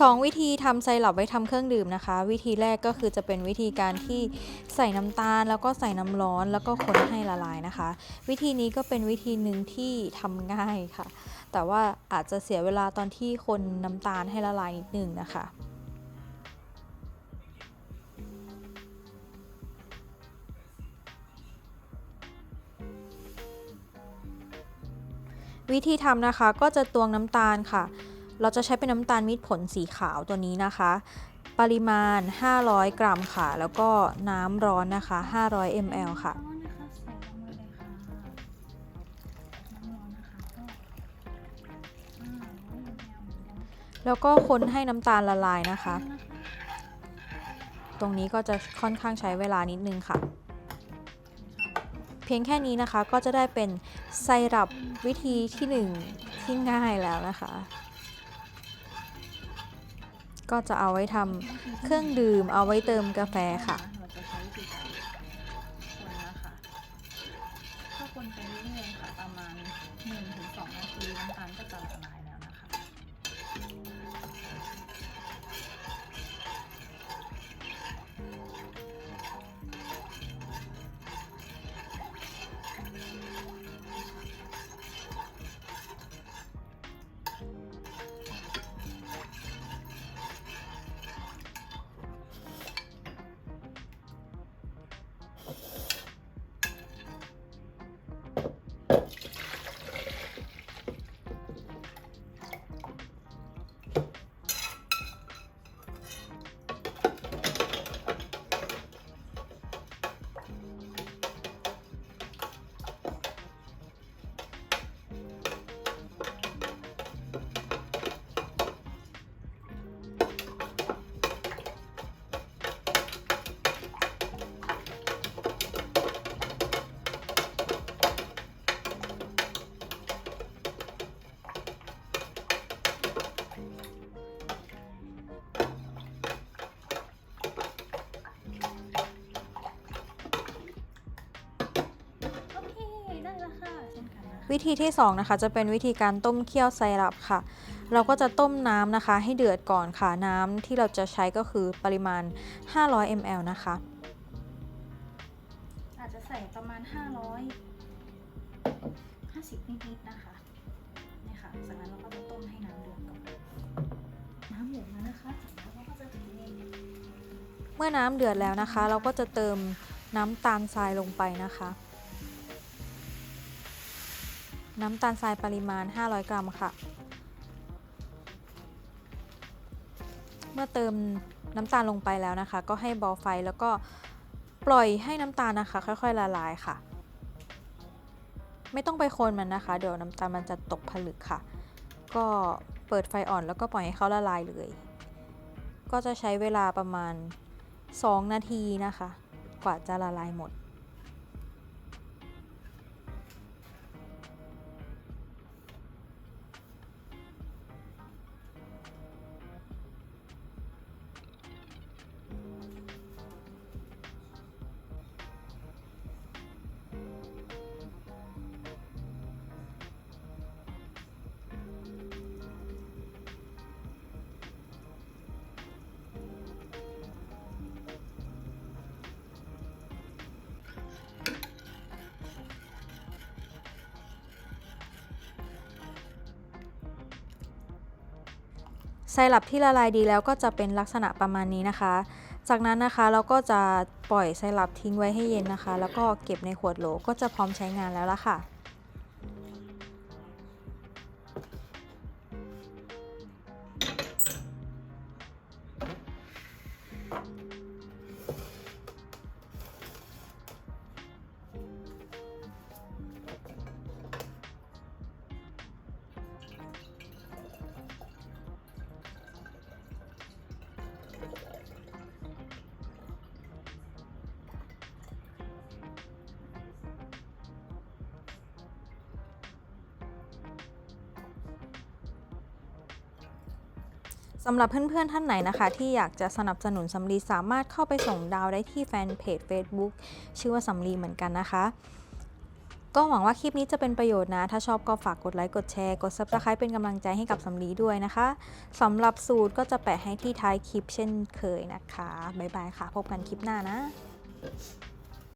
สองวิธีทำไซรัปไว้ทำเครื่องดื่มนะคะ วิธีแรกก็คือจะเป็นวิธีการที่ใส่น้ำตาล แล้วก็ใส่น้ำร้อนแล้วก็คนให้ละลายนะคะ วิธีนี้ก็เป็นวิธีหนึ่งที่ทำง่ายค่ะ แต่ว่าอาจจะเสียเวลาตอนที่คนน้ำตาลให้ละลายนิดนึงนะคะวิธีทำนะคะก็จะตวงน้ำตาลค่ะ เราจะใช้เป็นน้ำตาลมิตรผลสีขาวตัวนี้นะคะ ปริมาณ 500 กรัมค่ะ แล้วก็น้ำร้อนนะคะ 500 ml ค่ะร้อนนะคะใส่ลค่ะแล้วก็คนให้น้ำตาลละลายนะคะนะคะ ตรงนี้ก็จะค่อนข้างใช้เวลานิดนึงค่ะ เพียงแค่นี้นะคะก็จะได้เป็นไซรัปวิธีที่หนึ่งที่ง่ายแล้วนะคะ ก็จะเอาไว้ทำเครื่องดื่มเอาไว้เติมกาแฟค่ะเราจะใช้วิธีการคนนะคะถ้าคนไปเรื่อยๆค่ะประมาณ1-2นาทีน้ำตาลก็จะละลาย วิธีที่2นะคะจะเป็นวิธีการต้มเคี่ยวไซรัปค่ะ เราก็จะต้มน้ำนะคะ ให้เดือดก่อนค่ะน้ำที่เราจะใช้ก็คือปริมาณ 500 ml นะคะ อาจจะใส่ประมาณ 500 50 นิดๆนะคะนี่ค่ะจากนั้นเราก็จะต้มให้น้ำเดือดก่อนน้ำเดือดแล้วนะคะจากนั้นเราก็จะเทเมื่อน้ำเดือดแล้วนะคะ เราก็จะเติมน้ำตาลทรายลงไปนะคะ น้ำตาลทรายปริมาณ 500 กรัมค่ะ เมื่อเติมน้ำตาลลงไปแล้วนะคะ ก็ให้เบาไฟแล้วก็ปล่อยให้น้ำตาลนะคะ ค่อยๆละลายค่ะ ไม่ต้องไปคนมันนะคะ เดี๋ยวน้ำตาลมันจะตกผลึกค่ะ ก็เปิดไฟอ่อนแล้วก็ปล่อยให้เขาละลายเลย ก็จะใช้เวลาประมาณ 2 นาทีนะคะ กว่าจะละลายหมด ไซรัปที่ละลายดีแล้วก็จะเป็นลักษณะประมาณนี้นะคะ จากนั้นนะคะเราก็จะปล่อยไซรัปทิ้งไว้ให้เย็นนะคะ แล้วก็เก็บในขวดโหลก็จะพร้อมใช้งานแล้วละค่ะ สำหรับเพื่อนๆท่านไหนนะคะ ที่อยากจะสนับสนุนสำลีสามารถเข้าไปส่งดาวได้ที่แฟนเพจ Facebook ชื่อว่าสำลีเหมือนกันนะคะ ก็หวังว่าคลิปนี้จะเป็นประโยชน์นะ ถ้าชอบก็ฝากกดไลค์กดแชร์กด subscribe เป็นกำลังใจให้กับสำลีด้วยนะคะสำหรับสูตรก็จะแปะให้ที่ท้ายคลิปเช่นเคยนะคะบ๊ายบายค่ะ พบกันคลิปหน้านะ